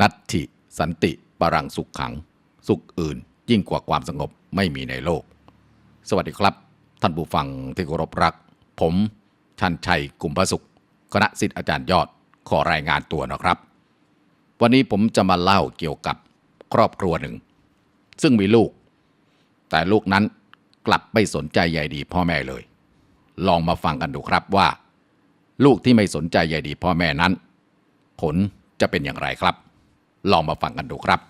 นัตถิสันติปรังสุขขัง สุขอื่นยิ่งกว่าความสงบไม่มีในโลก สวัสดีครับ ท่านผู้ฟังที่เคารพรัก ผมชันชัยกุมพสุข คณะสิทธิอาจารย์ยอดขอรายงานตัวนะครับ วันนี้ผมจะมาเล่าเกี่ยวกับครอบครัวหนึ่ง ซึ่งมีลูก แต่ลูกนั้นกลับไม่สนใจใยดีพ่อแม่เลย ลองมาฟังกันดูครับว่า ลูกที่ไม่สนใจใยดีพ่อแม่นั้น ผลจะเป็นอย่างไรครับ ลองมาฟังกันดูครับ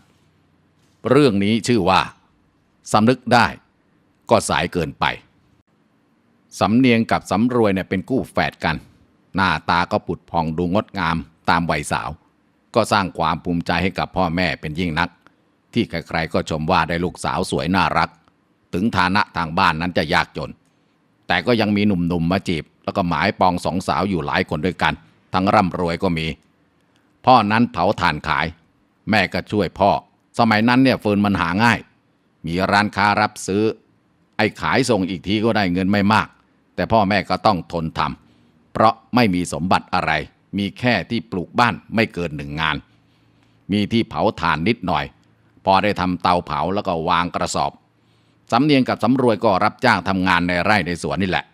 เรื่องนี้ชื่อว่าสำนึกได้ก็สายเกินไป สำเนียงกับสำรวยเนี่ยเป็นกู้แฝดกัน หน้าตาก็ปุดพองดูงดงามตามวัยสาว ก็สร้างความภูมิใจให้กับพ่อแม่เป็นยิ่งนัก ที่ใครๆก็ชมว่าได้ลูกสาวสวยน่ารัก ถึงฐานะทางบ้านนั้นจะยากจน แต่ก็ยังมีหนุ่มๆมาจีบ แล้วก็หมายปองสองสาวอยู่หลายคนด้วยกัน ทั้งร่ำรวยก็มี พ่อนั้นเผาถ่านขาย แม่ก็ช่วยพ่อ สมัยนั้นเนี่ยฟืนมันหาง่าย มีร้านค้ารับซื้อ ไอ้ขายส่งอีกทีก็ได้เงินไม่มาก แต่พ่อแม่ก็ต้องทนทำเพราะไม่มีสมบัติอะไร มีแค่ที่ปลูกบ้านไม่เกินหนึ่งงาน มีที่เผาถ่านนิดหน่อย พอได้ทำเตาเผาแล้วก็วางกระสอบสำเนียงกับสำรวยก็รับจ้างทำงานในไร่ในสวนนี่แหละ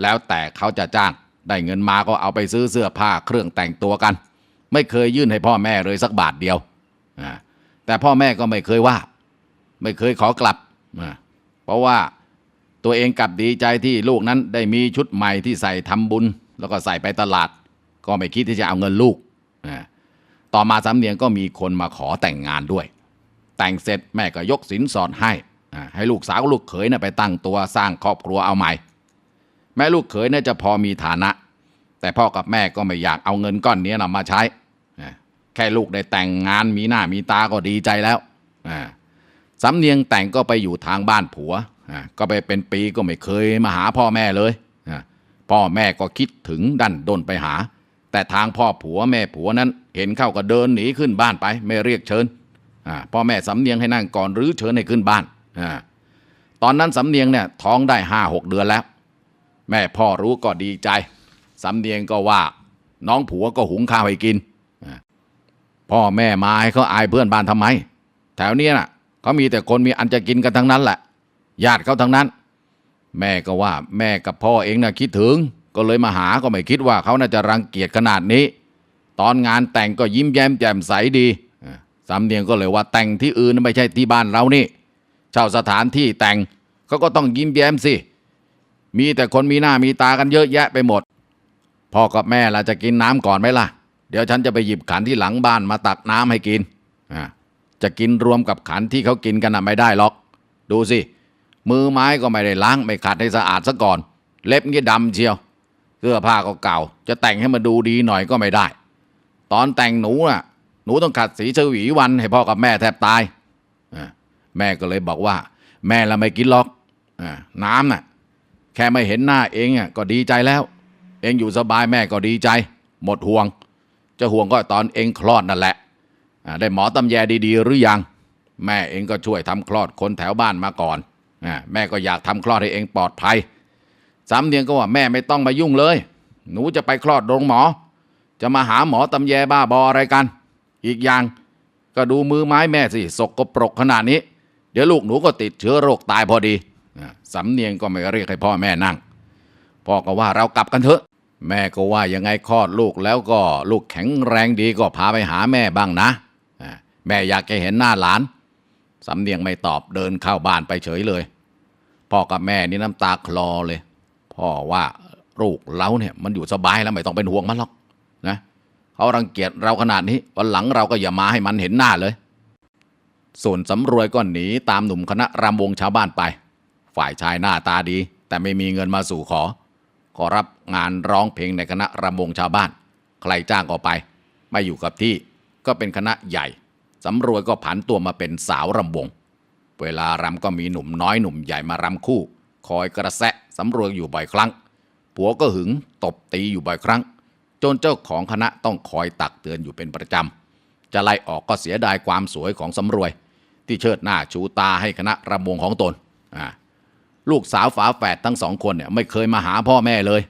แล้วแต่เขาจะจ้างได้เงินมาก็เอาไปซื้อเสื้อผ้าเครื่องแต่งตัวกัน ไม่เคยยื่นให้พ่อแม่เลยสักบาทเดียว แต่พ่อแม่ก็ไม่เคยว่า ไม่เคยขอกลับ เพราะว่าตัวเองกลับดีใจที่ลูกนั้นได้มีชุดใหม่ที่ใส่ทำบุญ แล้วก็ใส่ไปตลาด ก็ไม่คิดที่จะเอาเงินลูก ต่อมาสำเนียงก็มีคนมาขอแต่งงานด้วย แต่งเสร็จแม่ก็ยกสินสอดให้ ให้ลูกสาวลูกเขยนะไปตั้งตัวสร้างครอบครัวเอาใหม่ แม่ลูกเขยน่าจะพอมีฐานะ แต่พ่อกับแม่ก็ไม่อยากเอาเงินก้อนนี้นะมาใช้ แค่ลูกได้แต่งงานมีหน้ามีตาก็ดีใจแล้วอ่าสำเนียงแต่งก็ไปอยู่ทางบ้านผัวอ่าก็ไปเป็นปีก็ไม่เคยมาหาพ่อแม่เลยอ่าพ่อแม่ก็คิดถึงดันด้นไปหา แต่ทางพ่อผัวแม่ผัวนั้น เห็นเข้าก็เดินหนีขึ้นบ้านไป ไม่เรียกเชิญอ่าพ่อแม่สำเนียงให้นั่งก่อนหรือเชิญให้ขึ้นบ้านอ่าตอนนั้นสำเนียงเนี่ยท้องได้ห้าหกเดือนแล้ว แม่พ่อรู้ก็ดีใจ สำเนียงก็ว่า น้องผัวก็หุงข้าวให้กิน พ่อแม่มาให้เขาอายเพื่อนบ้านทำไม แถวเนี้ยน่ะเขามีแต่คนมีอันจะกินกันทั้งนั้นแหละ ญาติเขาทั้งนั้น แม่ก็ว่าแม่กับพ่อเองน่ะคิดถึง ก็เลยมาหาก็ไม่คิดว่าเขาน่าจะรังเกียจขนาดนี้ ตอนงานแต่งก็ยิ้มแย้มแจ่มใสดีอ่าสำเนียงก็เลยว่าแต่งที่อื่นไม่ใช่ที่บ้านเรานี่เช่าสถานที่แต่งเขาก็ต้องยิ้มแย้มสิ มีแต่คนมีหน้ามีตากันเยอะแยะไปหมด พ่อกับแม่ล่ะจะกินน้ำก่อนไหมล่ะ เดี๋ยวฉันจะไปหยิบขันที่หลังบ้านมาตักน้ำให้กินจะกินรวมกับขันที่เขากินกันน่ะไม่ได้หรอก ดูสิ มือไม้ก็ไม่ได้ล้างไม่ขัดให้สะอาดซะก่อน เล็บงี้ดำเชียวเสื้อผ้าก็เก่า จะแต่งให้มันดูดีหน่อยก็ไม่ได้ ตอนแต่งหนูน่ะ หนูต้องขัดสีชวีวันให้พ่อกับแม่แทบตายแม่ก็เลยบอกว่า แม่ละไม่กินหรอกน้ำน่ะ แค่ไม่เห็นหน้าเองอะก็ดีใจแล้ว เองอยู่สบายแม่ก็ดีใจ หมดห่วง จะห่วงก็ตอนเองคลอดนั่นแหละได้หมอตำแยดีๆ หรือยัง แม่เองก็ช่วยทำคลอดคนแถวบ้านมาก่อนแม่ก็อยากทำคลอดให้เองปลอดภัยสามเนียงก็ว่าแม่ไม่ต้องมายุ่งเลย หนูจะไปคลอดโรงหมอ จะมาหาหมอตำแยบ้าบออะไรกัน อีกอย่างก็ดูมือไม้แม่สิสกปรกขนาดนี้ เดี๋ยวลูกหนูก็ติดเชื้อโรคตายพอดีสำเนียงก็ไม่เรียกให้พ่อแม่นั่ง พ่อก็ว่าเรากลับกันเถอะ แม่ก็ว่ายังไงคลอดลูกแล้วก็ลูกแข็งแรงดีก็พาไปหาแม่บ้างนะ แม่อยากจะเห็นหน้าหลาน สำเนียงไม่ตอบเดินเข้าบ้านไปเฉยเลย พ่อกับแม่นี่น้ำตาคลอเลย พ่อว่าลูกเราเนี่ยมันอยู่สบายแล้วไม่ต้องเป็นห่วงมันหรอกนะเขารังเกียจเราขนาดนี้วันหลังเราก็อย่ามาให้มันเห็นหน้าเลย ส่วนสำรวยก็หนีตามหนุ่มคณะรำวงชาวบ้านไป ฝ่ายชายหน้าตาดี แต่ไม่มีเงินมาสู่ขอ ขอรับงานร้องเพลงในคณะรำวงชาวบ้าน ใครจ้างก็ไป ไม่อยู่กับที่ก็เป็นคณะใหญ่สำรวยก็ผันตัวมาเป็นสาวรำวง เวลารำก็มีหนุ่มน้อยหนุ่มใหญ่มารำคู่ คอยกระแซะสำรวยอยู่บ่อยครั้ง ผัวก็หึงตบตีอยู่บ่อยครั้ง จนเจ้าของคณะต้องคอยตักเตือนอยู่เป็นประจำ จะไล่ออกก็เสียดายความสวยของสำรวย ที่เชิดหน้าชูตาให้คณะรำวงของตนอ่า ลูกสาวฝาแฝดทั้งสองคนเนี่ยไม่เคยมาหาพ่อแม่เลย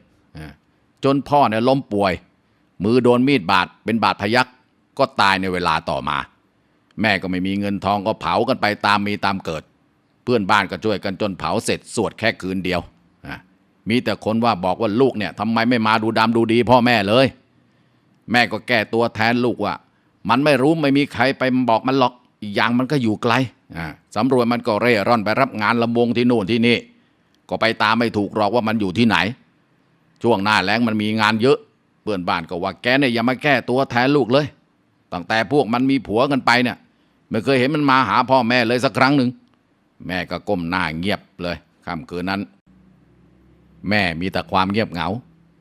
จนพ่อเนี่ยล้มป่วย มือโดนมีดบาดเป็นบาดพยักก็ตายในเวลาต่อมา แม่ก็ไม่มีเงินทองก็เผากันไปตามมีตามเกิด เพื่อนบ้านก็ช่วยกันจนเผาเสร็จสวดแค่คืนเดียวมีแต่คนว่าบอกว่าลูกเนี่ยทำไมไม่มาดูดำดูดีพ่อแม่เลย แม่ก็แก้ตัวแทนลูกว่า มันไม่รู้ไม่มีใครไปบอกมันหรอกอีกอย่างมันก็อยู่ไกล สำรวยมันก็เร่ร่อนไปรับงานลำวงที่โน่นที่นี่ ก็ไปตามไม่ถูกหรอกว่ามันอยู่ที่ไหน ช่วงหน้าแล้งมันมีงานเยอะเพื่อนบ้านก็ว่าแกเนี่ยอย่ามาแก้ตัวแทนลูกเลย ตั้งแต่พวกมันมีผัวกันไปเนี่ยไม่เคยเห็นมันมาหาพ่อแม่เลยสักครั้งหนึ่งแม่ก็ก้มหน้าเงียบเลยค่ำคืนนั้น แม่มีแต่ความเงียบเหงา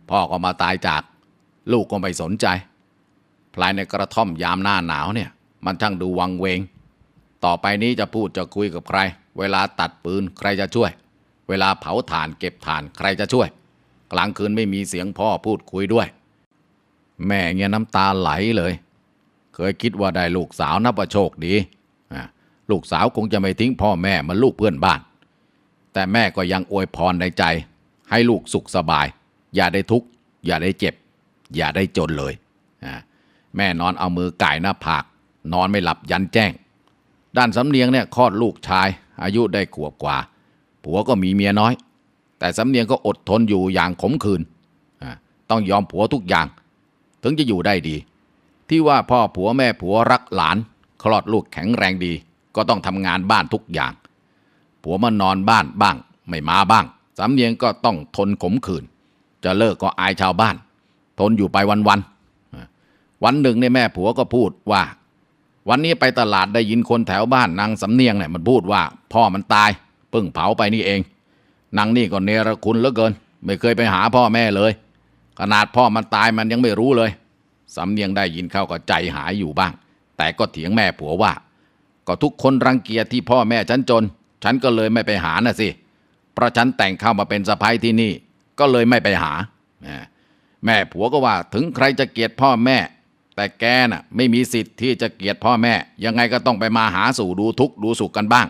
พ่อก็มาตายจาก ลูกก็ไม่สนใจภายในกระท่อมยามหน้าหนาวเนี่ย มันช่างดูวังเวง ต่อไปนี้จะพูดจะคุยกับใคร เวลาตัดปืนใครจะช่วย เวลาเผาถ่านเก็บถ่านใครจะช่วย กลางคืนไม่มีเสียงพ่อพูดคุยด้วย แม่เงี้ยน้ำตาไหลเลย เคยคิดว่าได้ลูกสาวนับว่าโชคดีลูกสาวคงจะไม่ทิ้งพ่อแม่มันลูกเพื่อนบ้าน แต่แม่ก็ยังอวยพรในใจ ให้ลูกสุขสบาย อย่าได้ทุกข์อย่าได้เจ็บ อย่าได้จนเลย แม่นอนเอามือไก่หน้าผาก นอนไม่หลับยันแจ้ง ด้านสำเนียงเนี่ยคลอดลูกชาย อายุได้ขวบกว่า ผัวก็มีเมียน้อย แต่สำเนียงก็อดทนอยู่อย่างขมขื่นต้องยอมผัวทุกอย่าง ถึงจะอยู่ได้ดี ที่ว่าพ่อผัวแม่ผัวรักหลาน คลอดลูกแข็งแรงดี ก็ต้องทำงานบ้านทุกอย่าง ผัวมานอนบ้านบ้าง ไม่มาบ้างสำเนียงก็ต้องทนขมขื่นจะเลิกก็อายชาวบ้าน ทนอยู่ไปวันๆอะวันหนึ่งเนี่ยแม่ผัวก็พูดว่า วันนี้ไปตลาดได้ยินคนแถวบ้านนางสำเนียงเนี่ยมันพูดว่า พ่อมันตายเพิ่งเผาไปนี่เองนางนี่ก็เนรคุณเหลือเกิน ไม่เคยไปหาพ่อแม่เลย ขนาดพ่อมันตายมันยังไม่รู้เลยสำเนียงได้ยินเข้าก็ใจหายอยู่บ้าง แต่ก็เถียงแม่ผัวว่า ก็ทุกคนรังเกียจที่พ่อแม่ฉันจน ฉันก็เลยไม่ไปหาน่ะสิเพราะฉันแต่งเข้ามาเป็นสะพ้ายที่นี่ ก็เลยไม่ไปหาแหมแม่ผัวก็ว่าถึงใครจะเกลียดพ่อแม่ แต่แกน่ะไม่มีสิทธิ์ที่จะเกลียดพ่อแม่ ยังไงก็ต้องไปมาหาสู่ดูทุกข์ดูสุขกันบ้าง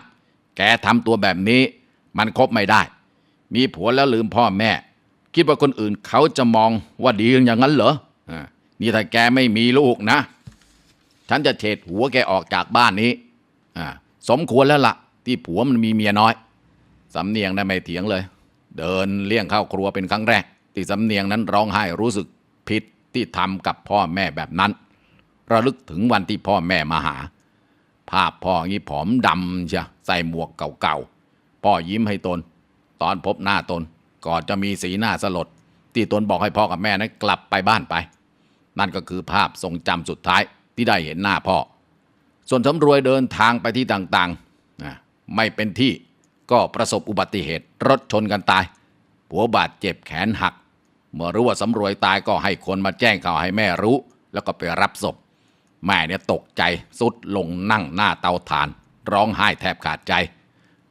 แกทำตัวแบบนี้ มันคบไม่ได้ มีผัวแล้วลืมพ่อแม่ คิดว่าคนอื่นเขาจะมองว่าดีอย่างนั้นเหรออ่านี่ถ้าแกไม่มีลูกนะ ฉันจะเฉดหัวแกออกจากบ้านนี้สมควรแล้วละ่ะ ที่ผัวมันมีเมียน้อยสำเนียงได้ไม่เถียงเลย เดินเลี่ยงเข้าครัวเป็นครั้งแรก ที่สำเนียงนั้นร้องไห้รู้สึกผิด ที่ทำกับพ่อแม่แบบนั้น ระลึกถึงวันที่พ่อแม่มาหา ภาพพ่องี้ผอมดำเชียใส่หมวกเก่าๆ พ่อยิ้มให้ตน ตอนพบหน้าตนก่อนจะมีสีหน้าสลด ที่ตนบอกให้พ่อกับแม่นั้นกลับไปบ้านไป นั่นก็คือภาพทรงจำสุดท้ายที่ได้เห็นหน้าพ่อ ส่วนสำรวยเดินทางไปที่ต่างๆ ไม่เป็นที่ก็ประสบอุบัติเหตุรถชนกันตายผัวบาดเจ็บแขนหัก เมื่อรู้ว่าสำรวยตายก็ให้คนมาแจ้งข่าวให้แม่รู้ แล้วก็ไปรับศพ แม่เนี่ยตกใจสุดลงนั่งหน้าเตาถ่าน ร้องไห้แทบขาดใจ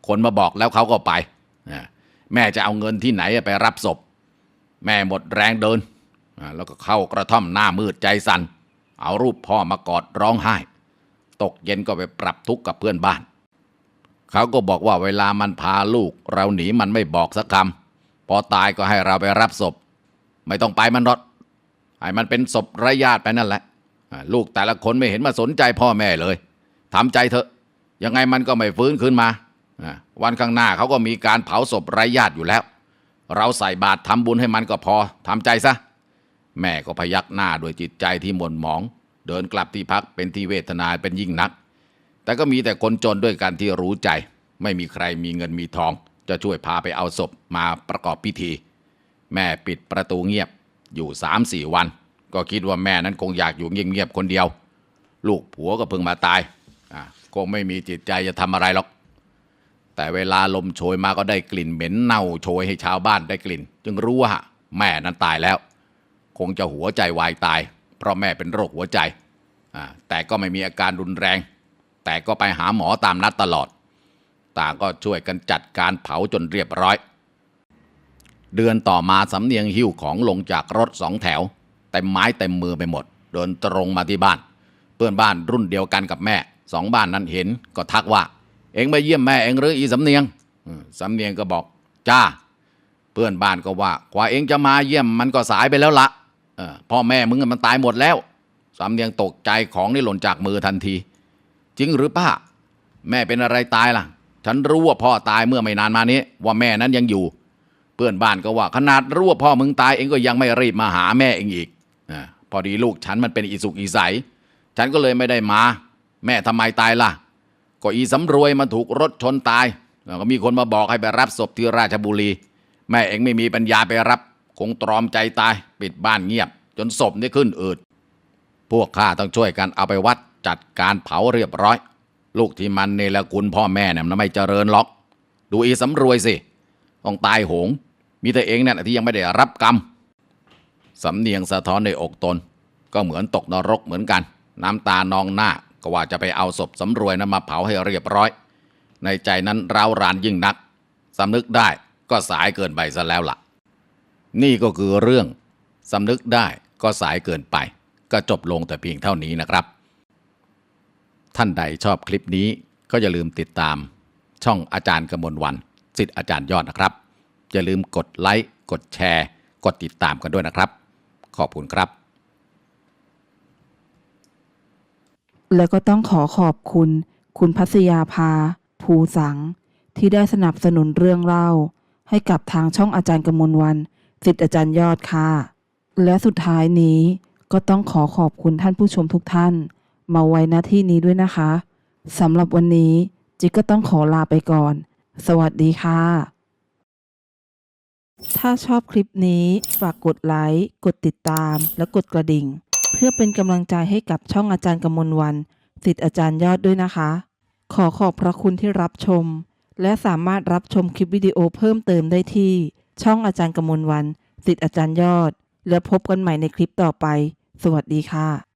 คนมาบอกแล้วเขาก็ไป แม่จะเอาเงินที่ไหนไปรับศพ แม่หมดแรงเดิน แล้วก็เข้ากระท่อมหน้ามืดใจสัน่นเอารูปพ่อมากอดร้องไห้ ตกเย็นก็ไปปรับทุกข์กับเพื่อนบ้าน เขาก็บอกว่าเวลามันพาลูก เราหนีมันไม่บอกสักคำพอตายก็ให้เราไปรับศพ ไม่ต้องไปมันรถให้มันเป็นศพไร้ญาติไปนั่นแหละลูกแต่ละคนไม่เห็นมาสนใจพ่อแม่เลยทำใจเถอะ ยังไงมันก็ไม่ฟื้นคืนมาอ่าวันข้างหน้าเขาก็มีการเผาศพไร้ญาติอยู่แล้ว เราใส่บาตรทำบุญให้มันก็พอทำใจซะ แม่ก็พยักหน้าด้วยจิตใจที่หม่นหมอง เดินกลับที่พักเป็นที่เวทนาเป็นยิ่งนัก แต่ก็มีแต่คนจนด้วยกันที่รู้ใจ ไม่มีใครมีเงินมีทอง จะช่วยพาไปเอาศพมาประกอบพิธี แม่ปิดประตูเงียบอยู่สามสี่วัน ก็คิดว่าแม่นั้นคงอยากอยู่เงียบๆคนเดียว ลูกผัวก็เพิ่งมาตายคงไม่มีจิตใจจะทำอะไรหรอก แต่เวลาลมโชยมาก็ได้กลิ่นเหม็นเน่าโชยให้ชาวบ้านได้กลิ่น จึงรู้ว่าแม่นั้นตายแล้ว คงจะหัวใจวายตาย เพราะแม่เป็นโรคหัวใจ แต่ก็ไม่มีอาการรุนแรง แต่ก็ไปหาหมอตามนัดตลอด ต่างก็ช่วยกันจัดการเผาจนเรียบร้อย เดือนต่อมาสำเนียงหิ้วของลงจากรถสองแถว เต็มไม้เต็มมือไปหมด เดินตรงมาที่บ้าน เพื่อนบ้านรุ่นเดียวกันกับแม่ สองบ้านนั้นเห็นก็ทักว่า เอ็งไปเยี่ยมแม่เอ็งหรืออีสำเนียงสำเนียงก็บอกจ้า เพื่อนบ้านก็ว่ากว่าเอ็งจะมาเยี่ยมมันก็สายไปแล้วละเอพ่อแม่มึงมันตายหมดแล้วสำเนียงตกใจของนี่หล่นจากมือทันที จริงหรือป้า แม่เป็นอะไรตายล่ะ ฉันรู้ว่าพ่อตายเมื่อไม่นานมานี้ว่าแม่นั้นยังอยู่ เพื่อนบ้านก็ว่า ขนาดรู้ว่าพ่อมึงตายเองก็ยังไม่รีบมาหาแม่เองอีกอพอดีลูกฉันมันเป็นอีสุกอีใส ฉันก็เลยไม่ได้มา แม่ทำไมตายล่ะ ก็อีสำรวยมันถูกรถชนตายแล้วก็มีคนมาบอกให้ไปรับศพที่ราชบุรี แม่เองไม่มีปัญญาไปรับ คงตรอมใจตาย ปิดบ้านเงียบ จนศพนี่ขึ้นอืดพวกข้าต้องช่วยกันเอาไปวัดจัดการเผาเรียบร้อย ลูกที่มันเนรคุณพ่อแม่เนี่ยมันไม่เจริญหรอก ดูอีสำรวยสิต้องตายโหง มีแต่เองเนี่ยที่ยังไม่ได้รับกรรม สำเนียงสะท้อนในอกตน ก็เหมือนตกนรกเหมือนกัน น้ำตานองหน้าก็ว่าจะไปเอาศพสำรวยนั้นมาเผาให้เรียบร้อย ในใจนั้นร้าวรานยิ่งนักสำนึกได้ก็สายเกินไปซะแล้วล่ะ นี่ก็คือเรื่องสำนึกได้ก็สายเกินไป ก็จบลงแต่เพียงเท่านี้นะครับ ท่านใดชอบคลิปนี้ก็อย่าลืมติดตาม ช่องอาจารย์กมลวันสิทธิ์อาจารย์ยอดนะครับ อย่าลืมกดไลค์กดแชร์ กดติดตามกันด้วยนะครับ ขอบคุณครับ แล้วก็ต้องขอขอบคุณ คุณพัสยาภา ภูสัง ที่ได้สนับสนุนเรื่องเล่า ให้กับทางช่องอาจารย์กมลวันสิทธิ์อาจารย์ยอดค่ะ และสุดท้ายนี้ก็ต้องขอขอบคุณท่านผู้ชมทุกท่าน มาไว้หน้าที่นี้ด้วยนะคะสำหรับวันนี้จิ๊กก็ต้องขอลาไปก่อน สวัสดีค่ะ ถ้าชอบคลิปนี้ ฝากกดไลค์ กดติดตาม และกดกระดิ่ง เพื่อเป็นกำลังใจให้กับช่องอาจารย์กมลวันสิทธิ์อาจารย์ยอดด้วยนะคะ ขอขอบพระคุณที่รับชม และสามารถรับชมคลิปวิดีโอเพิ่มเติมได้ที่ ช่องอาจารย์กมลวันสิทธิ์อาจารย์ยอด แล้วพบกันใหม่ในคลิปต่อไป สวัสดีค่ะ